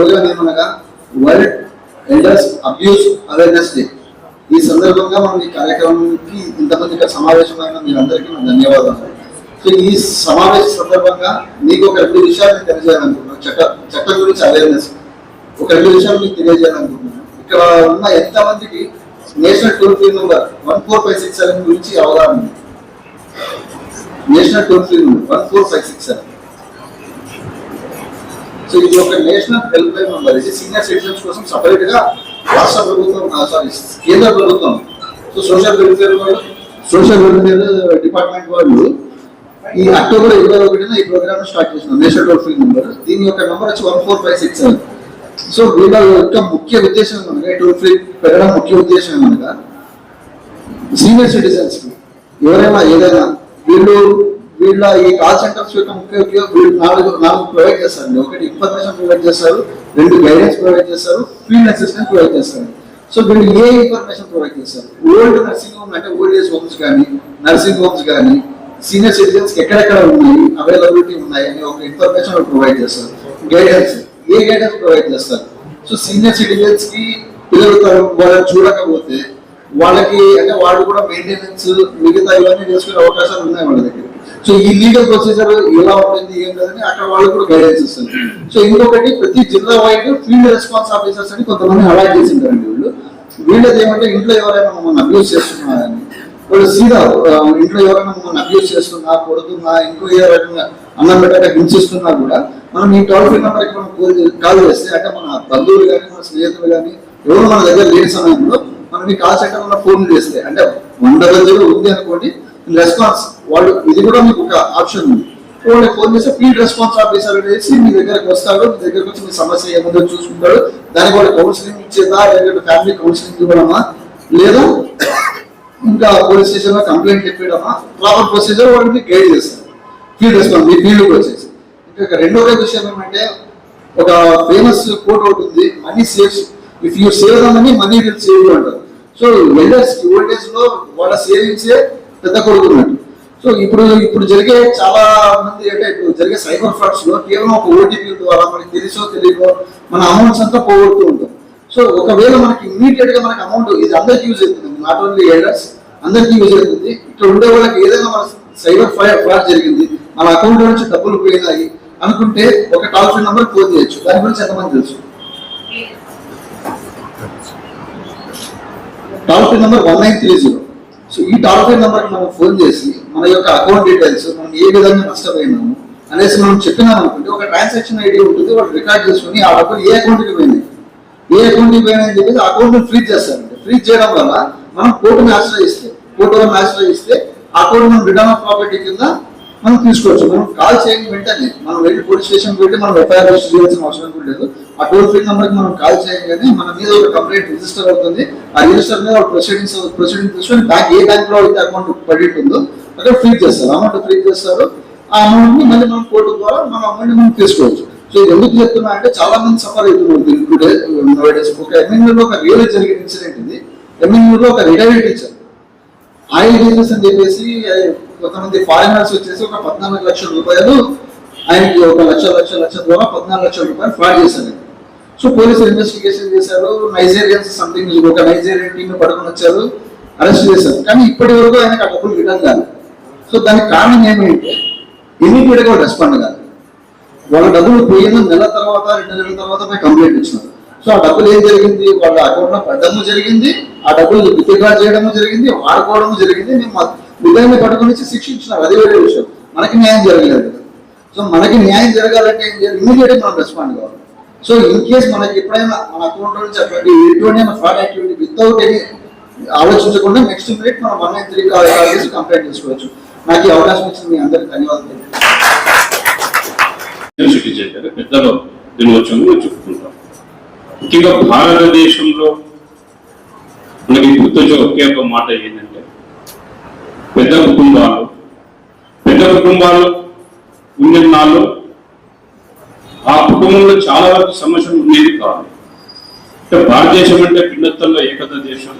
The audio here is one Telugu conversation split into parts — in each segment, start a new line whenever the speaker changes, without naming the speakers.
ప్రోగ్రామ్ ఏమనగా world elders abuse awareness day. ఈ సందర్భంగా మనం ఈ కార్యక్రమానికి ఇంతమంది ఇక్కడ సమావేశమైన మీరందరికీ నా ధన్యవాదాలు. సో ఈ సమావేశ సందర్భంగా మీకు ఒక రెండు విషయాలు నేను తెలియజేయాలనుకుంటున్నాను. చట్ట చట్టం గురించి అవేర్నెస్ ఒక రెండు విషయాలు మీకు తెలియజేయాలనుకుంటున్నాను. ఇక్కడ ఉన్న ఎంతమందికి national toll free number one four five six seven గురించి అవగాహన ఉంది. National toll free number one four five six seven. So ఇది ఒక నేషనల్ హెల్ప్ లైన్ నెంబర్ ఇది సీనియర్ సిటిజన్స్ కోసం సపరేట్గా రాష్ట్ర ప్రభుత్వం సారీ కేంద్ర ప్రభుత్వం. సో సోషల్ వెల్ఫేర్ వాళ్ళు సోషల్ వెల్ఫేర్ డిపార్ట్మెంట్ వాళ్ళు ఈ అక్టోబర్ ఇరవై ఒకటిన ఈ ప్రోగ్రామ్ స్టార్ట్ చేసిన నేషనల్ టోల్ ఫ్రీ నెంబర్. దీని యొక్క నెంబర్ వచ్చి one four five six seven. So వీళ్ళ యొక్క ముఖ్య ఉద్దేశం ఏమనగా టోల్ ఫ్రీ పెట్టడం ముఖ్య ఉద్దేశం ఏమనగా సీనియర్ సిటిజన్స్ ఎవరైనా ఏదైనా వీళ్ళు వీళ్ళ ఈ కాల్ సెంటర్స్ యొక్క ముఖ్య ఉద్యోగం వీళ్ళు నాలుగు నాలుగు ప్రొవైడ్ చేస్తారు. ఒకటి ఇన్ఫర్మేషన్ ప్రొవైడ్ చేస్తారు రెండు గైడెన్స్ ప్రొవైడ్ చేస్తారు ఫీల్డ్ అసిస్టెంట్ ప్రొవైడ్ చేస్తారు. సో వీళ్ళు ఏ ఇన్ఫర్మేషన్ ప్రొవైడ్ చేస్తారు? ఓల్డ్ నర్సింగ్ హోమ్ అంటే ఓల్డ్ ఏజ్ హోమ్స్ కానీ నర్సింగ్ హోమ్స్ కానీ సీనియర్ సిటిజన్స్ ఎక్కడెక్కడ ఉన్నాయి అవైలబిలిటీ ఉన్నాయి అని ఒక ఇన్ఫర్మేషన్ ప్రొవైడ్ చేస్తారు. గైడెన్స్ ఏ గైడెన్స్ ప్రొవైడ్ చేస్తారు? సో సీనియర్ సిటిజన్స్కి పిల్లలు వాళ్ళని చూడకపోతే వాళ్ళకి అంటే వాళ్ళు కూడా మెయింటెనెన్స్ మిగతా ఇవన్నీ చేసుకునే అవకాశాలు ఉన్నాయి వాళ్ళ దగ్గర. సో ఈ లీగల్ ప్రొసీజర్ ఎలా ఉంటుంది ఏం లేదని అక్కడ వాళ్ళు కూడా గైడెన్స్ ఇస్తారు. సో ఇంకొకటి ప్రతి జిల్లా వైడ్ ఫీల్డ్ రెస్పాన్స్ ఆఫీసర్స్ అని కొంతమంది అలాట్ చేసింటారండి వీళ్ళు. వీళ్ళది ఏమంటే ఇంట్లో ఎవరైనా మమ్మల్ని అబ్యూస్ చేస్తున్నారని. వాళ్ళు సీదా ఇంట్లో ఎవరైనా మమ్మల్ని అబ్యూస్ చేస్తున్నా కొడుతున్నా ఇంకో ఏ రకంగా అన్నం పెట్టక హింసిస్తున్నా కూడా మనం ఈ టోల్ ఫ్రీ నెంబర్కి మనం కాల్ కాల్ చేస్తే అంటే మన బంధువులు కానీ మన స్నేహితులు కానీ ఎవరు మన దగ్గర లేని సమయంలో మనం ఈ కాల్ సెంటర్ ఫోన్ చేస్తే అంటే వంద రోజులు ఉంది అనుకోండి రెస్పాన్స్ వాళ్ళు ఇది కూడా మీకు ఒక ఆప్షన్ ఉంది. వాళ్ళకి ఫోన్ చేస్తే ఫీల్డ్ రెస్పాన్స్ ఆఫీసర్ అనేసి మీ దగ్గరకు వస్తాడు మీ దగ్గరకు వచ్చి మీ సమస్య ఏముందో చూసుకుంటాడు. దానికి వాళ్ళు కౌన్సిలింగ్ ఇచ్చేదా లేదంటే ఫ్యామిలీ కౌన్సిలింగ్ ఇవ్వడమా? లేదా. ఇంకా పోలీస్ స్టేషన్లో కంప్లైంట్ చెప్పడమా ప్రాపర్ ప్రొసీజర్ వాళ్ళకి గైడ్ చేస్తారు. ఫీల్డ్ రెస్పాన్స్ మీ ఫీల్డ్ వచ్చేసి. ఇంకా రెండవ విషయం ఏమంటే ఒక ఫేమస్ కోట్ ఒకటి ఉంది money saves if you save the money money will save అంటారు. సో ఎల్డర్స్ ఓల్డ్ ఏజ్లో వాళ్ళ సేవింగ్సే పెద్ద కొడుకున్నట్టు సో ఇప్పుడు ఇప్పుడు జరిగే చాలా మంది అంటే ఇప్పుడు జరిగే సైబర్ ఫ్రాడ్స్లో కేవలం ఒక ఓటీపీ ద్వారా మనకి తెలుసో తెలియదో మన అమౌంట్స్ అంతా పోగొడుతూ ఉంటాం. సో ఒకవేళ మనకి ఇమీడియట్గా మనకి అమౌంట్ ఇది అందరికి యూజ్ అవుతుంది. నాట్ ఓన్లీ ఎల్డర్స్ అందరికి యూజ్ అవుతుంది. ఇక్కడ ఉండే వాళ్ళకి ఏదైనా మన సైబర్ ఫ్రాడ్ జరిగింది మన అకౌంట్ నుంచి డబ్బులు పోయినాయి అనుకుంటే ఒక టాల్ ఫ్రీ నెంబర్ ఫోన్ చేయొచ్చు. దాని గురించి ఎంతమంది తెలుసు? Toll free number one nine three zero so ఈ టాల్ ఫ్రీ మనం ఫోన్ చేసి మన యొక్క అకౌంట్ డీటెయిల్స్ మనం ఏ విధంగా నష్టపోయినాము అనేసి మనం చెప్పినాం అనుకుంటే ఒక ట్రాన్సాక్షన్ ఐడి ఉంటుంది వాళ్ళు రికార్డ్ చేసుకుని ఆ డబ్బులు ఏ అకౌంట్కి పోయింది ఏ అకౌంట్కి పోయినాయని చెప్పేసి అకౌంట్ ఫ్రీజ్ చేస్తారండి ఫ్రీజ్ చేయడం వల్ల మనం కోర్టుని ఆశ్రయిస్తే కోర్టులో ఆశ్రయిస్తే ఆ అకౌంట్ మనం రిటర్న్ ఆఫ్ ప్రాపర్టీ కింద మనం తీసుకోవచ్చు. మనం కాల్ చేయని వెంటనే. మనం వెళ్ళి పోలీస్ స్టేషన్ పెట్టి మనం ఎఫ్ఐఆర్ రిజిస్టర్ చేయాల్సిన అవసరం కూడా లేదు. ఆ టోల్ ఫ్రీ నెంబర్కి మనం కాల్ చేయగానే మన మీద ఒక కంప్లైంట్ రిజిస్టర్ అవుతుంది. ఆ రిజిస్టర్ మీద ప్రొసీడింగ్స్ ప్రొసీడింగ్ తీసుకొని బ్యాంక్ ఏ బ్యాంక్లో అయితే అకౌంట్ పడి ఉందో అక్కడ ఫ్రీ చేస్తారు. అమౌంట్ ఫ్రీ చేస్తారు. ఆ అమౌంట్ని మళ్ళీ మనం కోర్టు ద్వారా మన అమౌంట్ మనం తీసుకోవచ్చు. సో ఇది ఎందుకు చెప్తున్నా అంటే చాలా మంది సఫర్ అవుతున్నారు టుడే డేస్ ఒక ఎంఎన్యూ లో ఒక రియల్ జరిగిన ఇన్సిడెంట్ ఇది. ఎంఎన్యూ లో ఒక రిటైర్డ్ టీచర్ ఆయిల్ బిజినెస్ అని చెప్పేసి అది కొంతమంది ఫారినర్స్ వచ్చేసి ఒక పద్నాలుగు లక్షల రూపాయలు ఆయనకి ఒక లక్ష లక్ష లక్ష ద్వారా పద్నాలుగు లక్షల రూపాయలు ఫ్రాడ్ చేశారు. సో పోలీసులు ఇన్వెస్టిగేషన్ చేశారు. నైజీరియన్స్ సంథింగ్ ఒక నైజీరియన్ టీమ్ పడుకుని వచ్చారు. అరెస్ట్ చేశారు. కానీ ఇప్పటి వరకు ఆయనకు ఆ డబ్బులు రిటర్న్ కాదు సో దానికి కారణం ఏమిటంటే ఇమీడియట్గా రెస్పాండ్ కాదు వాళ్ళ డబ్బులు పోయిన నెల తర్వాత రెండు నెలల తర్వాత మేము కంప్లైంట్ ఇచ్చినారు. సో ఆ డబ్బులు ఏం జరిగింది? వాళ్ళ అకౌంట్లో జరిగింది. ఆ డబ్బులు విత్డ్రా చేయడము జరిగింది. వాడుకోవడము జరిగింది. మేము విధాన్ని పట్టుకొని వచ్చి శిక్షించినారు. అది వేరే విషయం. మనకి న్యాయం జరగలేదు. సో మనకి న్యాయం జరగాలంటే ఏం ఇమీడియట్ మనం రెస్పాండ్ కావాలి. సో ఇన్ కేస్ మనకి ఎప్పుడైనా మన అకౌంట్ నుంచి అటువంటి ఎటువంటి ఫ్రాడ్ యాక్టివిటీ వితౌట్ ఎనీ ఆలోచించకుండా నెక్స్ట్ మినిట్ మనం వన్ నైన్ త్రీ కాల్ చేసి కంప్లైంట్ చేసుకోవచ్చు. నాకు ఈ అవకాశం ఇచ్చింది మీ అందరికి ధన్యవాదాలు.
సిటిజన్ పెద్దలు చెప్పుకుంటాం. ముఖ్యంగా భారతదేశంలో మనకి గుర్తొచ్చే ఒకే ఒక మాట ఏంటంటే పెద్ద కుటుంబాలు పెద్ద కుటుంబాలు ఉన్న నాళ్ళు కుటుంబంలో చాలా వరకు సమస్యలు ఉండేది కాదు. అంటే భారతదేశం అంటే భిన్నత్వంలో ఏకత దేశం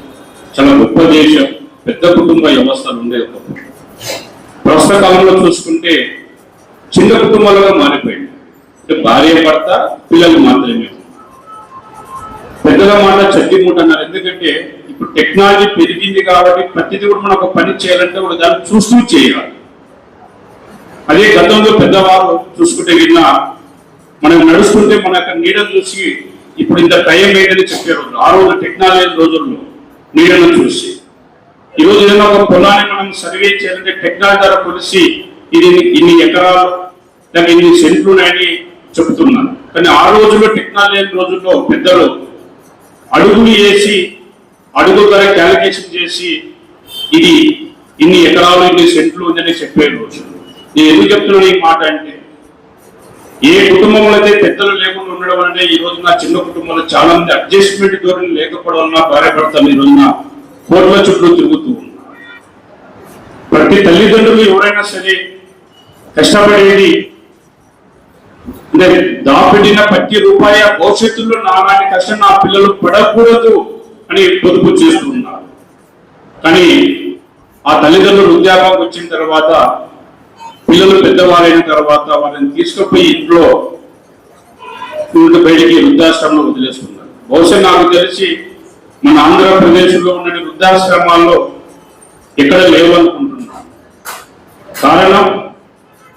చాలా గొప్ప దేశం పెద్ద కుటుంబ వ్యవస్థలు ఉండే ఒకప్పుడు ప్రస్తుత కాలంలో చూసుకుంటే చిన్న కుటుంబాలుగా మారిపోయింది. అంటే భార్య భర్త పిల్లలు మాత్రమే. పెద్దల మాట చట్టి మూట అన్నారు. ఎందుకంటే ఇప్పుడు టెక్నాలజీ పెరిగింది కాబట్టి ప్రతిదీ కూడా మనం ఒక పని చేయాలంటే కూడా దాన్ని చూస్తూ చేయాలి. అదే గతంలో పెద్దవారు చూసుకుంటే విన్నా మనం నడుస్తుంటే మన యొక్క నీడను చూసి ఇప్పుడు ఇంత టైం ఏంటని చెప్పారు ఆ రోజు టెక్నాలజీ రోజుల్లో నీడను చూసి. ఈ ఏదైనా ఒక పొలాన్ని మనం సర్వే చేయాలంటే టెక్నాలజీ ద్వారా కొలిసి ఇది ఇన్ని ఎకరాలు లేక ఇన్ని సెంట్లు ఉన్నాయని చెబుతున్నాను కానీ ఆ రోజుల్లో టెక్నాలజీ రోజుల్లో పెద్దలు అడుగులు వేసి అడుగు ధర క్యాలిక్యులేషన్ చేసి ఇది ఇన్ని ఎకరాలు ఇన్ని సెంట్లు ఉందని చెప్పే రోజు. నేను ఎందుకు చెప్తున్నాను ఈ మాట అంటే ఏ కుటుంబంలో అయితే పెద్దలు లేకుండా ఉండడం అంటే ఈ రోజున చిన్న కుటుంబంలో చాలా మంది అడ్జస్ట్మెంట్ ధోరణి లేకపోవడం వల్ల భార్య భర్తలు ఈ రోజున కోట్ల చుట్టూ తిరుగుతూ ఉన్నారు. ప్రతి తల్లిదండ్రులు ఎవరైనా సరే కష్టపడేది అంటే దాపెట్టిన ప్రతి రూపాయి భవిష్యత్తులో నాలాంటి కష్టం నా పిల్లలు పడకూడదు అని పొదుపు చేస్తున్నారు కానీ ఆ తల్లిదండ్రులు ఉద్యోగం వచ్చిన తర్వాత పిల్లలు పెద్దవారైన తర్వాత వాళ్ళని తీసుకుపోయి ఇంట్లో ఇంటి బయటికి వృద్ధాశ్రమంలో వదిలేసుకున్నారు. బహుశా నాకు తెలిసి మన ఆంధ్రప్రదేశ్లో ఉన్న వృద్ధాశ్రమాల్లో ఎక్కడ లేవనుకుంటున్నాను కారణం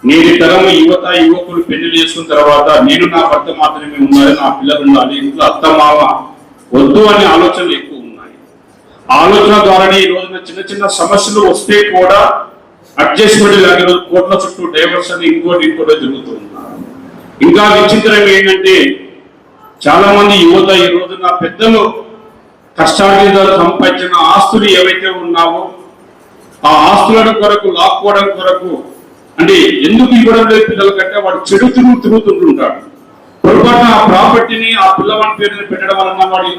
నేటి తరం యువత యువకులు పెళ్ళి చేసుకున్న తర్వాత నేను నా భర్త మాత్రమే ఉన్నాయని నా పిల్లలు ఉండాలి ఇంట్లో అత్త మామ వద్దు అనే ఆలోచనలు ఎక్కువ ఉన్నాయి. ఆలోచన ద్వారానే ఈ రోజున చిన్న చిన్న సమస్యలు వస్తే కూడా అడ్జస్ట్మెంట్ లాగా ఈరోజు కోట్ల చుట్టూ డైవర్స్ అని ఇంకోటి ఇంకోటి జరుగుతూ ఇంకా విచిత్రం ఏంటంటే చాలా మంది యువత ఈ రోజున పెద్దలు కష్టార్జితాలు సంపాదించిన ఆస్తులు ఏవైతే ఉన్నావో ఆ ఆస్తులను కొరకు లాక్కోవడం కొరకు అంటే ఎందుకు ఇవ్వడం లేదు పిల్లల కంటే వాడు చెడు తిరుగు తిరుగుతుంటుంటాడు. పొరపాటున ఆ ప్రాపర్టీని ఆ పిల్లవాడి పేరుని పెట్టడం వలన వాడి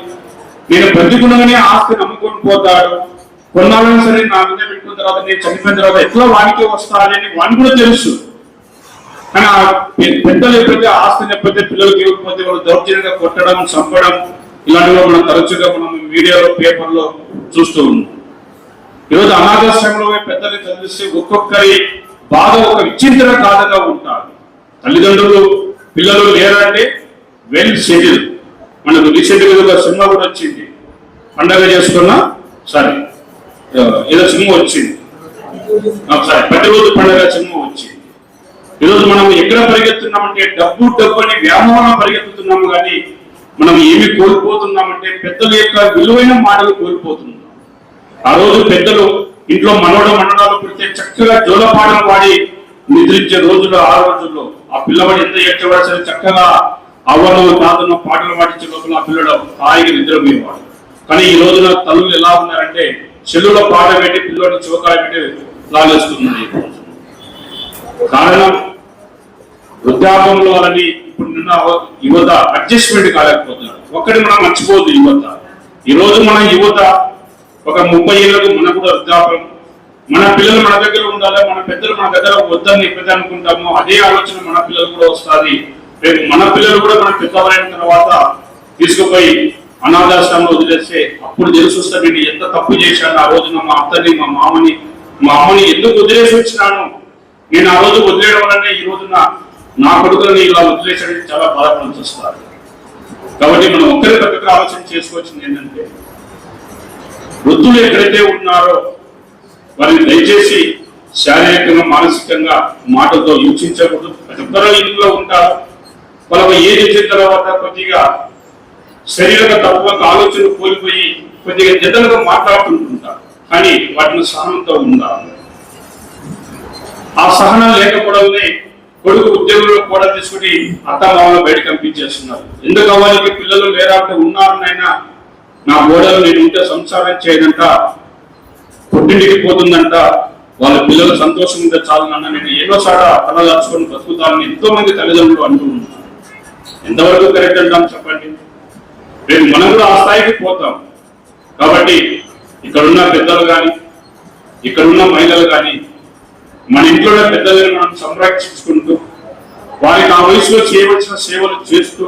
నేను ప్రతికూలంగానే ఆస్తిని నమ్ముకొని పోతాడు. కొన్నాళ్ళని సరే నా మీద పెట్టుకున్న తర్వాత నేను చనిపోయిన తర్వాత ఎట్లా వాడికి వస్తానని వాడికి కూడా తెలుసు. కానీ ఆ పెద్దలు ఎప్పుడైతే ఆస్తిని ఎప్పుడైతే పిల్లలకి ఇవ్వకపోతే వాళ్ళు దౌర్జన్యంగా కొట్టడం చంపడం ఇలాంటివి మనం తరచుగా మనం మీడియాలో పేపర్లో చూస్తూ ఉన్నాం. ఈరోజు అనాథాశ్రమంలో పెద్దలు చదివిస్తే ఒక్కొక్కరి బాధ ఒక విచిత్ర కాదగా ఉంటారు. తల్లిదండ్రులు పిల్లలు లేరంటే వెల్ సెటిల్ మనకు రీసెంట్గా ఒక సినిమా కూడా వచ్చింది. పండగ చేసుకున్నా సరే. ఏదో సినిమా వచ్చింది. సారీ ప్రతిరోజు పండగ సినిమా వచ్చింది. ఈరోజు మనం ఎక్కడ పరిగెత్తున్నామంటే డబ్బు డబ్బు అని వ్యామోహం పరిగెత్తుతున్నాము కానీ మనం ఏమి కోల్పోతున్నామంటే పెద్దల యొక్క విలువైన మాటలు కోల్పోతున్నాం. ఆ రోజు పెద్దలు ఇంట్లో మనవడ మండలాలు పెడితే చక్కగా జోలపాటలు పాడి నిద్రించే రోజులు ఆ రోజుల్లో. ఆ పిల్లవాడు ఎంత ఏడ్చేవాడు చక్కగా అవ్వను తాతను పాటలు పాడించే లోపల ఆ పిల్లడు హాయిగా నిద్రపోయేవాడు. కానీ ఈ రోజున తల్లులు ఎలా ఉన్నారంటే చెల్లులో పాట పెట్టి పిల్లడు చివకాయ పెట్టి లాగేస్తున్నారు కారణం వృద్ధాపంలో అని ఇప్పుడు నిన్న యువత అడ్జస్ట్మెంట్ కాలేకపోతున్నారు. ఒక్కటి మనం మర్చిపోదు యువత. ఈరోజు మన యువత ఒక ముప్పై ఏళ్ళకు మన కూడా వృద్ధాపం మన పిల్లలు మన దగ్గర ఉండాలి? మన పెద్దలు మన దగ్గర వద్దని ఎప్పుడైతే అనుకుంటామో అదే ఆలోచన మన పిల్లలు కూడా వస్తుంది. రేపు మన పిల్లలు కూడా మన పెద్దవారైన తర్వాత తీసుకుపోయి అనాథాశ్రమంలో వదిలేస్తే అప్పుడు తెలిసి వస్తే నేను ఎంత తప్పు చేశాను ఆ రోజున మా అత్తని మా మామని. మా అమ్మని ఎందుకు వదిలేసి వచ్చినాను? నేను ఆ రోజు వదిలేయడం వల్లనే ఈ రోజున నా కొడుకులను ఇలా వదిలేసాడని చాలా బాధపడాల్సి కాబట్టి మనం ఒక్కరి పక్కన ఆలోచన చేసుకోవాల్సింది ఏంటంటే వృద్ధులు ఎక్కడైతే ఉన్నారో వారిని దయచేసి శారీరకంగా మానసికంగా మాటలతో హింసించకూడదు ప్రతి ఒక్కరూ ఇంట్లో ఉంటారు. వాళ్ళకు ఏజ్ వచ్చిన తర్వాత కొద్దిగా శరీరక తక్కువ ఆలోచన కోల్పోయి కొద్దిగా జతలుగా మాట్లాడుతుంటుంటారు కానీ వాటిని సహనంతో ఉండాలి. ఆ సహనం లేకపోవడంలో కొడుకు ఉద్యోగంలో కూడా తీసుకుని అత్తమామలు బయట పంపించేస్తున్నారు. ఎందుకు అవ్వాలి పిల్లలు లేరా ఉన్నారనైనా నా గోడలు నేను ఉంటే సంసారం చేయదంట పుట్టింటికి పోతుందంట వాళ్ళ పిల్లలు సంతోషం ఉంటే చాలనన్న నేను ఏదో సాట తలదాచుకొని బతుకుతానని ఎంతో మంది తల్లిదండ్రులు అంటూ ఉంటారు. ఎంతవరకు కరెక్ట్ అంటాం చెప్పండి? రేపు మనం కూడా ఆ స్థాయికి పోతాం. కాబట్టి ఇక్కడున్న పెద్దలు కానీ ఇక్కడున్న మహిళలు కానీ మన ఇంట్లో పెద్దలని మనం సంరక్షించుకుంటూ వారికి ఆ వయసులో చేయవలసిన సేవలు చేస్తూ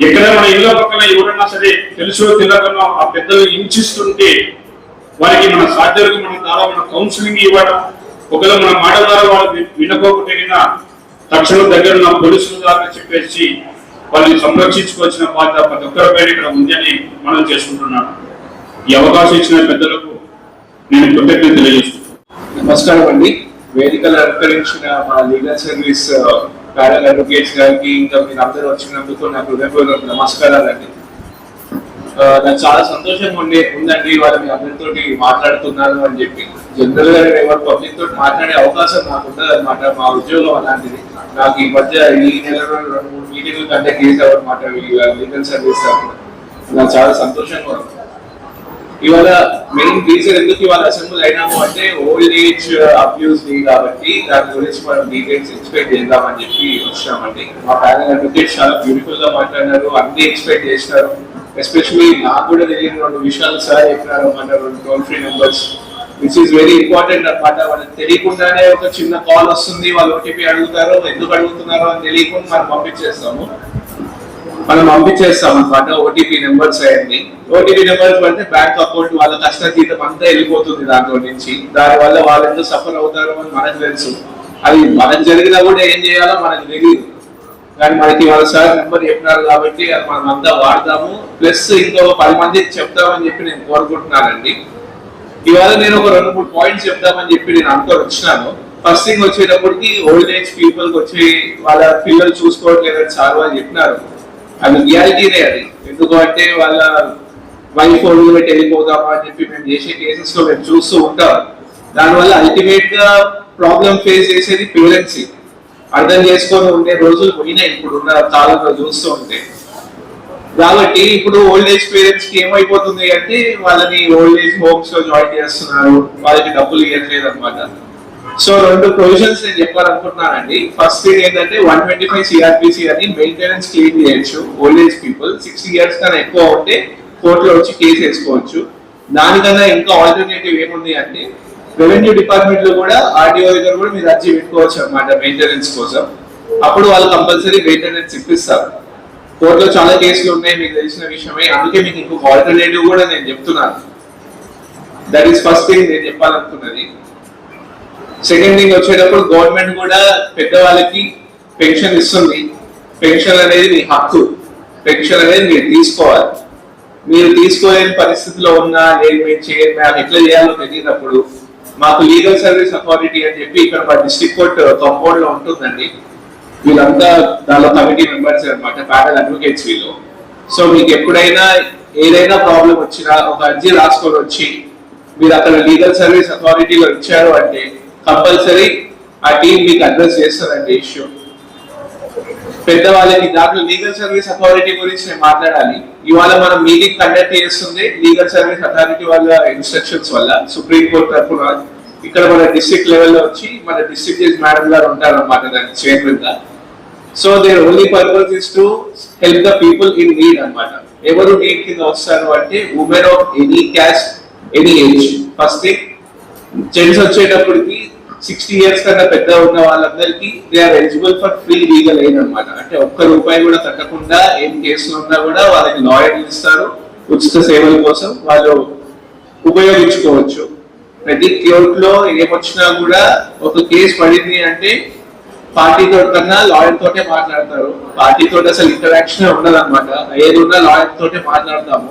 ఎక్కడ మన ఇళ్ళ పక్కన ఎవరైనా సరే తెలుసో తెలియకుండా ఆ పెద్దలు హింసిస్తుంటే వారికి మన సాధ్యులకు మన ద్వారా మన కౌన్సిలింగ్ ఇవ్వడం ఒకవేళ మన మాట ద్వారా వాళ్ళు వి- వినకోకపోయినా తక్షణం దగ్గర ఉన్న పోలీసుల ద్వారా చెప్పేసి వాళ్ళని సంరక్షించుకోవాల్సిన బాధ్యత ప్రతి పేరు ఇక్కడ ఉందని మనం చేసుకుంటున్నాను ఈ అవకాశం ఇచ్చిన పెద్దలకు నేను కృతజ్ఞత తెలియజేస్తున్నాను.
నమస్కారం అండి. వేదికలు అలంకరించిన మా లీగల్ సర్వీస్ ప్యారల్ అడ్వకేట్స్ గారికి ఇంకా మీరు అందరూ వచ్చినందుకు నాకు హృదయపూర్వక నమస్కారాలండి. నాకు చాలా సంతోషంగా ఉండే ఉందండి వాళ్ళ మీ అందరితోటి మాట్లాడుతున్నాను అని చెప్పి. జనరల్గా ఎవరు పబ్లిక్ తోటి మాట్లాడే అవకాశం నాకు ఉండదు అనమాట మా ఉద్యోగం అలాంటిది. నాకు ఈ మధ్య ఈ నెలలో రెండు మూడు మీటింగ్లు కండక్ట్ చేసేవారు అనమాట లీగల్ సర్వీస్ నాకు చాలా సంతోషంగా ఉంది. ఇవాళ మెయిన్ రీజన్ ఎందుకు ఇవాళ అసెంబ్లీ అయినాము అంటే ఓల్డ్ ఏజ్ అబ్యూస్ డే కాబట్టి దాని గురించి మనం డీటెయిల్స్ ఎక్స్పెక్ట్ చేద్దామని చెప్పి వచ్చామండి. మా ప్యానల్ అడ్వకేట్ చాలా బ్యూటిఫుల్గా మాట్లాడినారు అన్ని ఎక్స్పెక్ట్ చేసినారు. ఎస్పెషల్లీ నాకు కూడా తెలియని రెండు విషయాలు సార్ చెప్పినారు. మన రెండు toll free numbers which is very important అన్నమాట. వాళ్ళకి తెలియకుండానే ఒక చిన్న కాల్ వస్తుంది. వాళ్ళు ఓటీపీ అడుగుతారు. ఎందుకు అడుగుతున్నారో అని తెలియకుండా మనం పంపించేస్తాము. మనం పంపించేస్తాం అనమాట ఓటీపీ నెంబర్స్ అయ్యండి ఓటీపీ నెంబర్స్ పడితే బ్యాంక్ అకౌంట్ వాళ్ళ కష్ట జీతం అంతా వెళ్ళిపోతుంది దాంట్లో నుంచి. దాని వల్ల వాళ్ళు ఎందుకు సఫర్ అవుతారో అని మనకు తెలుసు. అది మనం జరిగినా కూడా ఏం చేయాలో మనకు తెలియదు. కానీ మనకి వాళ్ళ సార్ నెంబర్ చెప్పినారు కాబట్టి అది మనం అంతా వాడదాము. ప్లస్ ఇంకో పది మంది చెప్తామని చెప్పి నేను కోరుకుంటున్నానండి. ఇవాళ నేను ఒక రెండు మూడు పాయింట్స్ చెప్దామని చెప్పి నేను అనుకోని వచ్చినాను. ఫస్ట్ థింగ్ వచ్చేటప్పటికి ఓల్డ్ ఏజ్ పీపుల్ వచ్చి వాళ్ళ పిల్లలు చూసుకోవట్లేదని సార్ వాళ్ళు చెప్పినారు. అది రియాలిటీనే అది. ఎందుకు అంటే వాళ్ళ వైఫ్ ఒళ్ళు పెట్టి వెళ్ళిపోదామా అని చెప్పి మేము చేసే కేసెస్లో మేము చూస్తూ ఉంటాం. దానివల్ల అల్టిమేట్గా ప్రాబ్లం ఫేస్ చేసేది పేరెంట్స్ అర్థం చేసుకొని ఉండే రోజులు పోయినాయి. ఇప్పుడు ఉన్న కాలంలో చూస్తూ ఉంటే. కాబట్టి ఇప్పుడు ఓల్డ్ ఏజ్ పేరెంట్స్కి ఏమైపోతుంది అంటే వాళ్ళని ఓల్డ్ ఏజ్ హోమ్స్లో జాయిన్ చేస్తున్నారు. వాళ్ళకి డబ్బులు ఇవ్వట్లేదు అనమాట సో రెండు ప్రొవిజన్స్ నేను చెప్పాలనుకుంటున్నానండి. ఫస్ట్ థింగ్ ఏంటంటే వన్ ట్వంటీ ఫైవ్ సిఆర్పిసి అని మెయింటెనెన్స్ క్లెయిమ్ చేయొచ్చు old age people six years కన్నా ఎక్కువ ఉంటే కోర్టులో వచ్చి కేసు వేసుకోవచ్చు. దానికన్నా ఇంకా ఆల్టర్నేటివ్ ఏముంది అంటే రెవెన్యూ డిపార్ట్మెంట్లో కూడా ఆర్డీఓ దగ్గర కూడా మీరు అర్జీ పెట్టుకోవచ్చు అనమాట మెయింటెనెన్స్ కోసం. అప్పుడు వాళ్ళు కంపల్సరీ మెయింటెనెన్స్ ఇప్పిస్తారు. కోర్టులో చాలా కేసులు ఉన్నాయి మీకు తెలిసిన విషయమే. అందుకే మీకు ఇంకొక ఆల్టర్నేటివ్ కూడా నేను చెప్తున్నాను. దట్ ఈస్ ఫస్ట్ థింగ్ నేను చెప్పాలనుకున్నది. సెకండ్ థింగ్ వచ్చేటప్పుడు గవర్నమెంట్ కూడా పెద్దవాళ్ళకి పెన్షన్ ఇస్తుంది. పెన్షన్ అనేది మీ హక్కు. పెన్షన్ అనేది మీరు తీసుకోవాలి. మీరు తీసుకోలేని పరిస్థితిలో ఉన్నా లేదు మీరు చేయాలి ఎట్లా చేయాలో తెలియనప్పుడు మాకు లీగల్ సర్వీస్ అథారిటీ అని చెప్పి ఇక్కడ మా డిస్టిక్ కోర్ట్ కాంపౌండ్లో ఉంటుందండి. వీళ్ళంతా దానిలో కమిటీ మెంబర్స్ అన్నమాట ప్యానల్ అడ్వకేట్స్ వీళ్ళు. సో మీకు ఎప్పుడైనా ఏదైనా ప్రాబ్లం వచ్చినా ఒక అర్జీ రాసుకొని వచ్చి మీరు అక్కడ లీగల్ సర్వీస్ అథారిటీలో ఇచ్చారు అంటే కంపల్సరీ ఆ టీం మీకు అడ్రస్ చేస్తారండి ఇష్యూ పెద్దవాళ్ళకి దాంట్లో లీగల్ సర్వీస్ అథారిటీ గురించి నేను మాట్లాడాలి. ఇవాళ మనం మీటింగ్ కండక్ట్ చేస్తుంది లీగల్ సర్వీస్ అథారిటీ వాళ్ళ ఇన్స్ట్రక్షన్స్ వల్ల. సుప్రీం కోర్ట్ తరఫున ఇక్కడ మన డిస్ట్రిక్ట్ లెవెల్లో వచ్చి మన డిస్ట్రిక్ట్ జడ్జ్ మేడం గారు ఉంటారు అనమాట దానికి చైర్మన్గా. So there only purpose is to help the people in need అనమాట ఎవరు నీడ్ కింద వస్తారు అంటే women of any caste any age first thing gents వచ్చేటప్పటికి సిక్స్టీ ఇయర్స్ కన్నా పెద్ద ఉన్న వాళ్ళందరికీ they are eligible for free legal aid అనమాట అంటే ఒక్క రూపాయి కూడా కట్టకుండా ఏం కేసులు ఉన్నా కూడా వాళ్ళకి లాయర్లు ఇస్తారు ఉచిత సేవల కోసం వాళ్ళు ఉపయోగించుకోవచ్చు. ప్రతి కోర్ట్లో ఏమొచ్చినా కూడా ఒక కేసు పడింది అంటే పార్టీతో కన్నా లాయర్ తోటే మాట్లాడతారు. పార్టీతో అసలు ఇంటరాక్షన్ ఉండదు అనమాట ఏది ఉన్నా లాయర్ తోటే మాట్లాడతాము.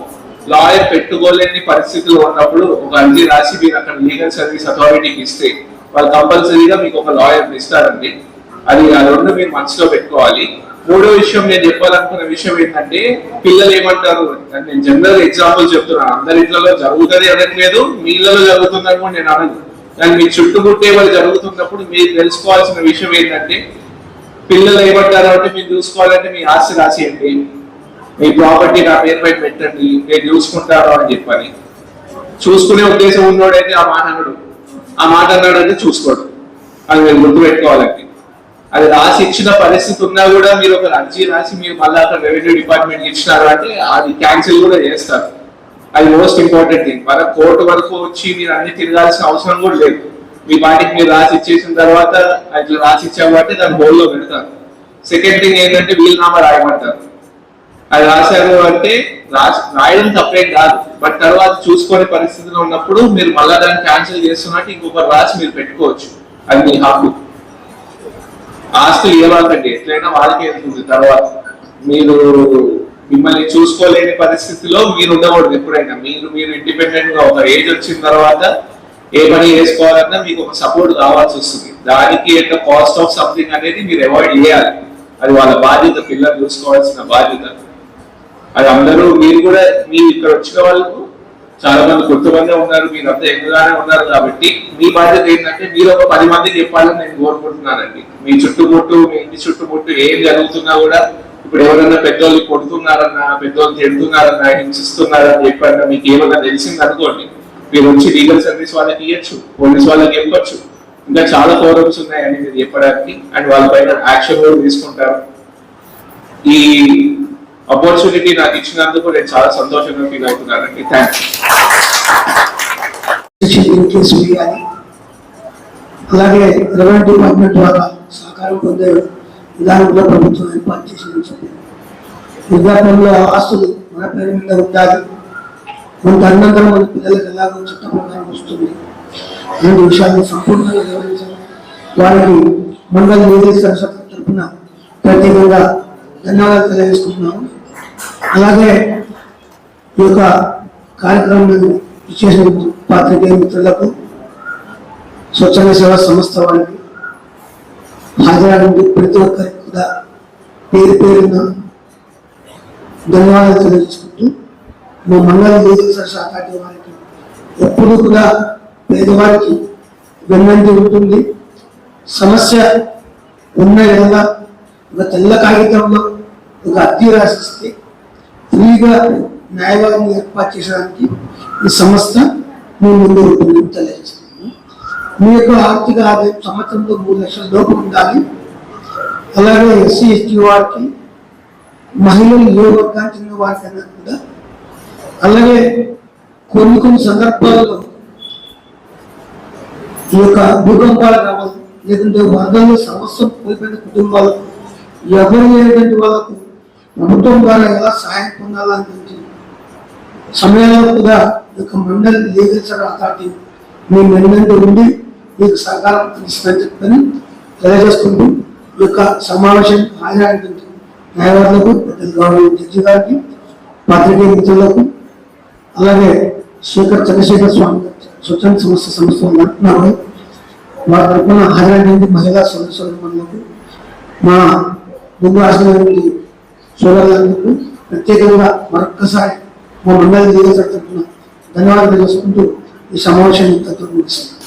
లాయర్ పెట్టుకోలేని పరిస్థితులు ఉన్నప్పుడు ఒక అర్జీ రాసి మీరు అక్కడ లీగల్ సర్వీస్ అథారిటీకి ఇస్తే వాళ్ళు కంపల్సరీగా మీకు ఒక లాయర్ ఇస్తారండి. అది ఆ రెండు మీరు మనసులో పెట్టుకోవాలి. మూడో విషయం నేను చెప్పాలనుకున్న విషయం ఏంటంటే పిల్లలు ఏమంటారు? అంటే నేను జనరల్ ఎగ్జాంపుల్ చెప్తున్నాను అందరి ఇళ్ళలో జరుగుతుంది అనట్లేదు మీ ఇళ్ళలో జరుగుతుందని కూడా నేను అనను. కానీ మీ చుట్టుముట్టే వాళ్ళు జరుగుతున్నప్పుడు మీరు తెలుసుకోవాల్సిన విషయం ఏంటంటే పిల్లలు ఏమంటారు అంటే మీరు చూసుకోవాలంటే మీ ఆస్తి రాసేయండి మీ ప్రాపర్టీ నా పేరు పైన పెట్టండి. నేను చూసుకుంటాను అని చెప్పని. చూసుకునే ఉద్దేశం ఉన్నోడైతే ఆ మానవుడు. ఆ మాట అన్నాడంటే చూసుకోడు. అది మీరు గుర్తు పెట్టుకోవాలండి అది రాసి ఇచ్చిన పరిస్థితి ఉన్నా కూడా మీరు ఒక అర్జీ రాసి మీరు మళ్ళీ అక్కడ రెవెన్యూ డిపార్ట్మెంట్ ఇచ్చినారు అంటే అది క్యాన్సిల్ కూడా చేస్తారు. అది మోస్ట్ ఇంపార్టెంట్ థింగ్ మన కోర్టు వరకు వచ్చి మీరు అన్ని తిరగాల్సిన అవసరం కూడా లేదు. మీ పాటికి మీరు రాసి ఇచ్చేసిన తర్వాత అట్లా రాసి ఇచ్చాము అంటే దాన్ని హోల్లో పెడతారు. సెకండ్ థింగ్ ఏంటంటే వీలునామా రాయమంటారు. అది రాశారు అంటే రాసి రాయడం తప్పేం కాదు. బట్ తర్వాత చూసుకునే పరిస్థితిలో ఉన్నప్పుడు మీరు మళ్ళా దాన్ని క్యాన్సిల్ చేస్తున్నట్టు ఇంకొకరు రాసి మీరు పెట్టుకోవచ్చు. అది మీ హక్కు ఆస్తులు ఇవ్వాలండి ఎట్లయినా వాళ్ళకి వెళ్తుంది తర్వాత మీరు మిమ్మల్ని చూసుకోలేని పరిస్థితిలో మీరు ఉండకూడదు ఎప్పుడైనా. మీరు మీరు ఇండిపెండెంట్గా ఒక ఏజ్ వచ్చిన తర్వాత ఏ పని చేసుకోవాలన్నా మీకు ఒక సపోర్ట్ కావాల్సి వస్తుంది. దానికి ఎంత కాస్ట్ ఆఫ్ సంథింగ్ అనేది మీరు అవాయిడ్ చేయాలి. అది వాళ్ళ బాధ్యత పిల్లలు చూసుకోవాల్సిన బాధ్యత. అది అందరూ మీరు కూడా మీరు ఇక్కడ వచ్చిన వాళ్ళకు చాలా మంది కొత్త మంది ఉన్నారు మీరంతా ఎక్కువగానే ఉన్నారు కాబట్టి మీ బాధ్యత ఏంటంటే మీరు ఒక పది మందికి చెప్పాలని నేను కోరుకుంటున్నానండి. మీ చుట్టుముట్టు మీ ఇంటి చుట్టుముట్టు ఏం జరుగుతున్నా కూడా ఇప్పుడు ఎవరైనా పెద్దోళ్ళు కొడుతున్నారన్నా పెద్దోళ్ళు తిడుతున్నారన్నా హింసిస్తున్నారని చెప్పన్నా మీకు ఏమన్నా తెలిసింది అనుకోండి మీరు వచ్చి లీగల్ సర్వీస్ వాళ్ళకి ఇవ్వచ్చు పోలీస్ వాళ్ళకి చెప్పచ్చు. ఇంకా చాలా ఫోరమ్స్ ఉన్నాయని మీరు చెప్పడానికి అండ్ వాళ్ళపైన యాక్షన్ కూడా తీసుకుంటారు. ఈ ఆపర్చునిటీ నాకు ఇచ్చినందుకు నేను చాలా సంతోషంగా ఫీల్ అవుతున్నానండి థ్యాంక్
కేసు అలాగే రెవెన్యూ డిపార్ట్మెంట్ ద్వారా సహకారం పొందే విధానంలో ప్రభుత్వం ఏర్పాటు చేసిందని చెప్పింది విద్యార్థుల ఆస్తులు మన పేరు మీద ఉండాలి కొంత తదనంతరం మన పిల్లలకు ఎలాగో చట్ట ప్రకారం వస్తుంది. రెండు విషయాన్ని సంపూర్ణంగా వివరించాలి వారికి మండల నిధి సరస్వతి తరఫున ప్రత్యేకంగా ధన్యవాదాలు తెలియజేసుకుంటున్నాము. అలాగే ఈ యొక్క కార్యక్రమం ఇచ్చేసిన పాత్రికేయ మిత్రులకు స్వచ్ఛంద సేవా సంస్థ వారికి హాజరైన ప్రతి ఒక్కరికి కూడా పేరు పేరున ధన్యవాదాలు తెలియజేసుకుంటూ మా మండల దేశ శాఖాటి వారికి ఎప్పుడు కూడా పేదవారికి వెన్నంటి ఉంటుంది. సమస్య ఉన్న ఎడల ఒక తెల్ల కాగితంలో ఒక అర్జీ రాసిస్తే ఫ్రీగా న్యాయవాదం ఏర్పాటు చేయడానికి ఈ సంస్థ మీ ముందు ఉంటుంది మీ యొక్క ఆర్థిక ఆదాయం సంవత్సరంలో మూడు లక్షల లోపు ఉండాలి. అలాగే ఎస్సీ ఎస్టీ వారికి మహిళలు ఏ వర్గానికి చెందిన వారికైనా కూడా. అలాగే కొన్ని కొన్ని సందర్భాల్లో ఈ యొక్క భూకంపాలు రావాలి. లేదంటే వరదలు సమస్య కోల్పోయిన కుటుంబాలకు ఎవరు లేనటువంటి వాళ్ళకు ప్రభుత్వం ద్వారా ఎలా సహాయం పొందాలనేటువంటి సమయంలో కూడా యొక్క మండలి లీగల్ సర్వ్ అథారిటీ మీ వెన్నంటి ఉండి మీకు సహకారం అందిస్తుందని చెప్తాను తెలియజేసుకుంటూ ఈ యొక్క సమావేశం హాజరైనటువంటి న్యాయవాదులకు పెద్దలు గౌరవ జడ్జి గారికి పాత్రికేయ మిత్రులకు అలాగే శేఖర్ చంద్రశేఖర్ స్వామి స్వచ్ఛంద సంస్థ సంస్థ అంటున్నారు. వారి తరఫున హాజరైనటువంటి మహిళా సదస్సులకు మా ముందు ఆశ్రమానికి సోదరులందరికీ ప్రత్యేకంగా మరొక్కసారి మా మండలి లీగల్ తరఫున ధన్యవాదాలు తెలుసుకుంటూ ఈ సమావేశాన్ని ఇంతటితో ముగిస్తున్నాను.